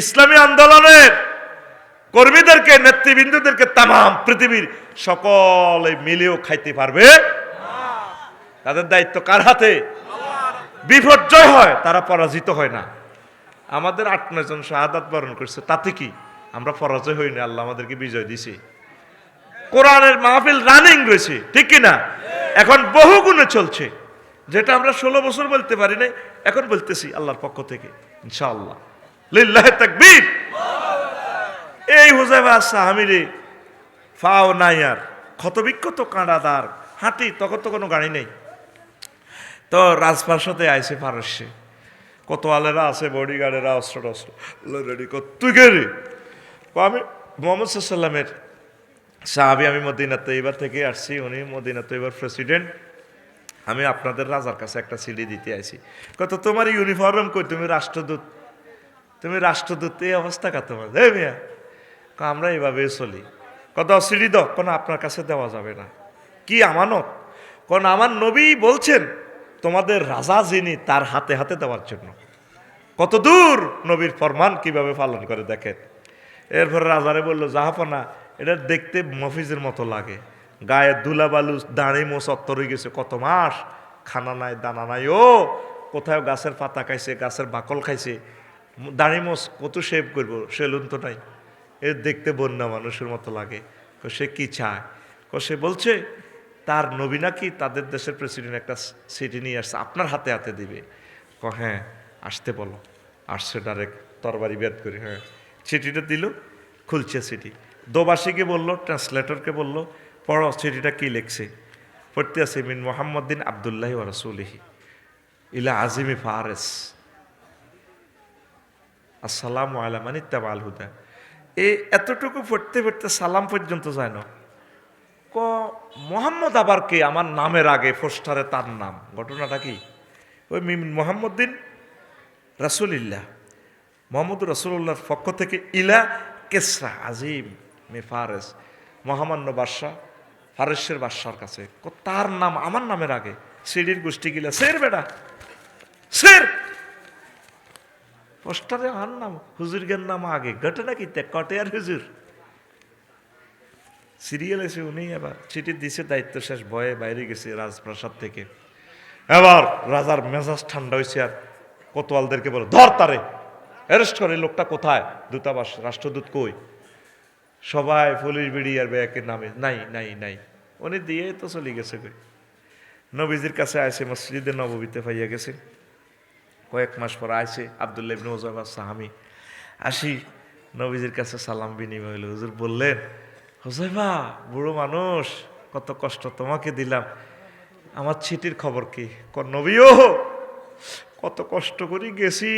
ইসলামী আন্দোলনের কর্মীদেরকে, নেতৃবৃন্দদেরকে তামাম পৃথিবীর সকলে মিলেও খাইতে পারবে? তাদের দায়িত্ব কার হাতে? বিপর্যয় হয়, তারা পরাজিত হয় না। আমাদের আট, নয় জন বরণ করছে, তাতে কি? আমরা পরাজয় হইনি আল্লাহ আমাদেরকে বিজয় দিছে। কোরআনের মাহফিল রানিং রয়েছে, ঠিক কি না এখন বহু গুণে চলছে। যেটা আমরা ষোলো বছর বলতে পারি নাই, এখন বলতেছি আল্লাহর পক্ষ থেকে, ইনশাআল্লাহ। লিল্লাহ তাকবীর। এই হুজাইবা সাহামিরে, ফাও নাই আর ক্ষতবিক্ষত কাঁড়াদার, হাঁটি, তখন তো কোনো গাড়ি নেই। তো রাজপ্রাসাদে আইসে পারস্যে। কত আলেরা আছে, বডিগার্ডেরা অস্ত্র টস্ত্র রেডি তুই কো আমি মোহাম্মদ সাল্লামের সাহাবি, আমি মদিনাতে এবার থেকে আসছি, উনি মদিনাতে এবার প্রেসিডেন্ট আমি আপনাদের রাজার কাছে একটা সিডি দিতে আইছি। কত তোমার ইউনিফর্ম কই? তুমি রাষ্ট্রদূত। তুমি রাষ্ট্রদূত, এই অবস্থা কা তোমার? হে মিয়া! কো আমরা এইভাবে চলি। কত সিডি দাও। কোনো আপনার কাছে দেওয়া যাবে না। কি আমানত? কোন আমার নবী বলছেন তোমাদের রাজা যিনি তার হাতে হাতে দেওয়ার জন্য। কত দূর নবীর ফরমান কীভাবে পালন করে দেখেন। এরপর রাজারে বলল জাহাপনা এটা দেখতে মফিজের মতো লাগে। গায়ে দুলা বালু দাঁড়ি মোচ অত্তর হয়ে গেছে। কত মাস? খানা নাই, দানা নাই। ও কোথাও গাছের পাতা খাইছে, গাছের বাকল খাইছে। দাঁড়ি মোচ কত শেভ করব? সেলুন তো নাই। এ দেখতে বন্যা মানুষের মতো লাগে। সে কি চায়? কো সে বলছে, তার নবী নাকি তাদের দেশের প্রেসিডেন্ট একটা সিটি নিয়ে আসছে, আপনার হাতে হাতে দিবে। ক হ্যাঁ আসতে বলো। আসছে ডাইরেক্ট তরবারি বেদ করে হ্যাঁ। চিঠিটা দিল, খুলছে চিঠি দোবাসীকে বলল ট্রান্সলেটরকে বলল পড়ো, চিঠিটা কি লিখছে? পড়তে আছে, মিন মোহাম্মদিন আবদুল্লাহ রসুলহি ইলা আজিমি ফারেস। আসসালামু আলা মানে তাবাল হুদা। এই এতটুকু পড়তে পড়তে সালাম পর্যন্ত যায় না। ক, মোহাম্মদ আবার কে? আমার নামের আগে পোস্টারে তার নাম। ঘটনাটা কি? ওই মিম- মোহাম্মদ্দিন রাসুলিল্লাহ। মোহাম্মদ রসুল্লাহর পক্ষ থেকে ইলা কেসরা, আজিম মে ফারেস। মহামান্য বাদশাহ ফারেসের বাদশার কাছে। তার নাম, আমার নামের আগে। সিডির গোষ্ঠী গিলা, সের বেটা, সের! পোস্টারে আমার নাম, হুজুরগের নাম আগে। ঘটনা কি কটে আর হুজুর। সিরিয়াল এসে উনি এবার চিঠি দিছে, দায়িত্ব শেষ, ভয়ে বাইরে গেছে রাজপ্রাসাদ থেকে। এবার রাজার মেজাজ ঠান্ডা হয়েছে আর কোতোয়ালদেরকে বলে, ধর তারে, অ্যারেস্ট করে লোকটা কোথায়? দূতাবাস, রাষ্ট্রদূত কই? সবাই পুলিশ বিড়ি আর ব্যাকের নামে, নাই নাই নাই। উনি দিয়ে তো চলে গেছে কই নবীজির কাছে আসে, মসজিদে নববীতে পাইয়া গেছে। কয়েক মাস পর আইসে আবদুল্লাহ ইবনে ওজাবা সাহামি আসি, নবীজির কাছে সালাম বিনিময় হইল। হুজুর বললেন হুজাইবা বুড়ো মানুষ, কত কষ্ট তোমাকে দিলাম। আমার ছিটির খবর কি? ক নবীও, কত কষ্ট করে গেছি।